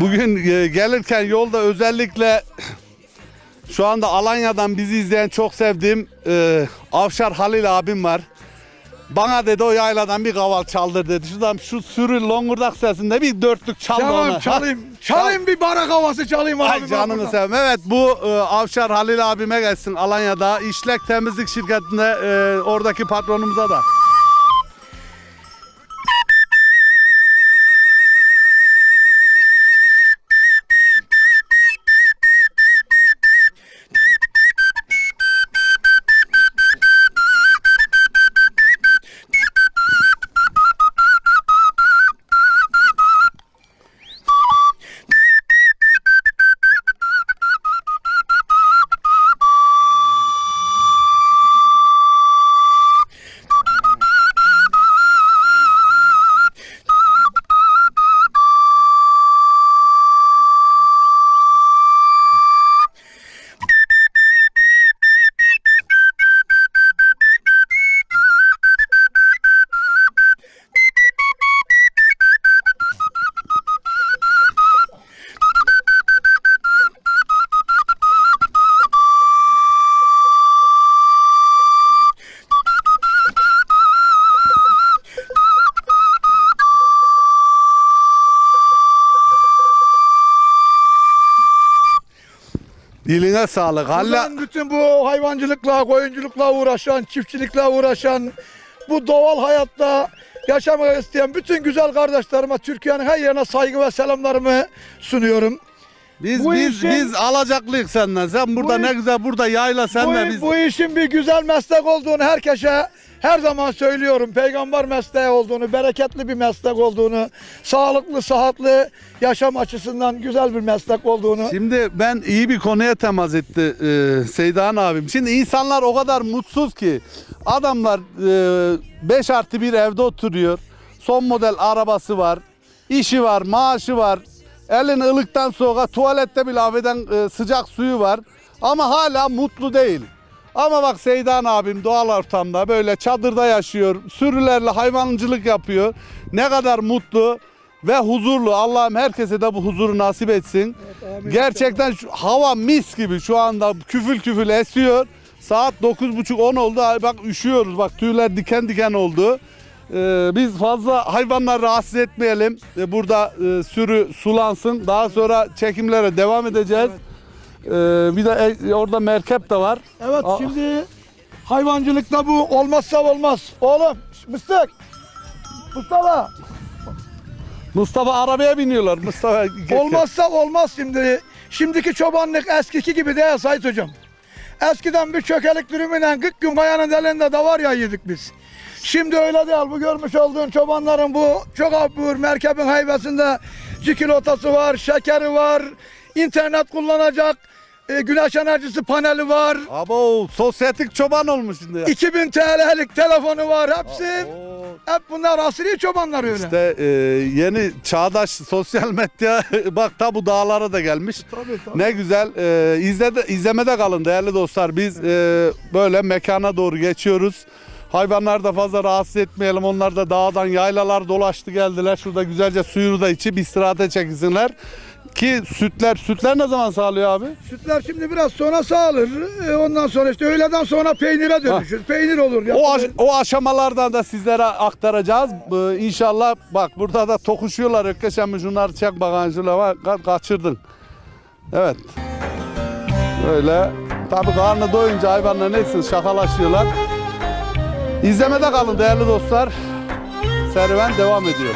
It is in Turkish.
bugün e, gelirken yolda özellikle şu anda Alanya'dan bizi izleyen çok sevdiğim e, Avşar Halil abim var. Bana dedi o yayladan bir kaval çaldır dedi. Şuradan şu sürü longurdak sesinde bir dörtlük çal Çalayım ona. çalayım. Çalayım bir barak havası çalayım abi. Ay ben canını buradan. seveyim. Evet bu e, Avşar Halil abime gelsin Alanya'da. İşlek Temizlik Şirketi'nde e, oradaki patronumuza da. Diline sağlık. Halil Buradan bütün bu hayvancılıkla, koyunculukla uğraşan, çiftçilikle uğraşan, bu doğal hayatta yaşamak isteyen bütün güzel kardeşlerime Türkiye'nin her yerine saygı ve selamlarımı sunuyorum. Biz Bu biz işin- biz alacaklıyız senden. Sen burada Bu ne güzel burada yayla sen de biz. bu işin bir güzel meslek olduğunu herkese her zaman söylüyorum. Peygamber mesleği olduğunu, bereketli bir meslek olduğunu, sağlıklı, sıhhatli yaşam açısından güzel bir meslek olduğunu. Şimdi ben iyi bir konuya temas etti e, Seydan abim. Şimdi insanlar o kadar mutsuz ki adamlar 5 artı bir evde oturuyor. Son model arabası var. işi var, maaşı var. Elin ılıktan soğuğa tuvalette bile affeden e, sıcak suyu var. Ama hala mutlu değil. Ama bak Seydan abim doğal ortamda böyle çadırda yaşıyor. Sürülerle hayvancılık yapıyor. Ne kadar mutlu ve huzurlu. Allah'ım herkese de bu huzuru nasip etsin. amin. Gerçekten şu, hava mis gibi şu anda küfül küfül esiyor. Saat 9.30-10 oldu. Bak üşüyoruz. Bak tüyler diken diken oldu. Ee, biz fazla hayvanları rahatsız etmeyelim. Ee, burada e, sürü sulansın. Daha sonra çekimlere devam edeceğiz. Ee, bir de e, orada merkep de var. Evet Aa. şimdi hayvancılıkta bu olmazsa olmaz. Oğlum şş, mıstık. Mustafa Mustafa arabaya biniyorlar. Mustafa olmazsa olmaz şimdi. Şimdiki çobanlık eskiki gibi değil Sayit Hocam. Eskiden bir çökelik dürümüyle 40 gün kayanın elinde de var ya yedik biz. Şimdi öyle değil. Bu görmüş olduğun çobanların bu çok abur merkebin hayvasında çikolatası var, şekeri var, internet kullanacak, e, güneş enerjisi paneli var. Abo sosyetik çoban olmuş şimdi ya. 2000 TL'lik telefonu var hepsi. Hep bunlar asri çobanlar öyle. İşte e, yeni çağdaş sosyal medya bak ta bu dağlara da gelmiş. Tabii, tabii. Ne güzel e, izlede, izlemede kalın değerli dostlar. Biz e, böyle mekana doğru geçiyoruz. Hayvanları da fazla rahatsız etmeyelim. Onlar da dağdan yaylalar dolaştı geldiler. Şurada güzelce suyunu da içip istirahate çekilsinler. Ki sütler, sütler ne zaman sağlıyor abi? Sütler şimdi biraz sonra sağılır. E, Ondan sonra işte öğleden sonra peynire dönüşür. Peynir olur. O, aş- o aşamalardan da sizlere aktaracağız. Ee, inşallah bak burada da tokuşuyorlar. Ökkeşen şunları çek bakalım şöyle bak ka- kaçırdın. Evet. Böyle. Tabii karnı doyunca hayvanlar neyse şakalaşıyorlar. İzlemede kalın değerli dostlar. Serüven devam ediyor.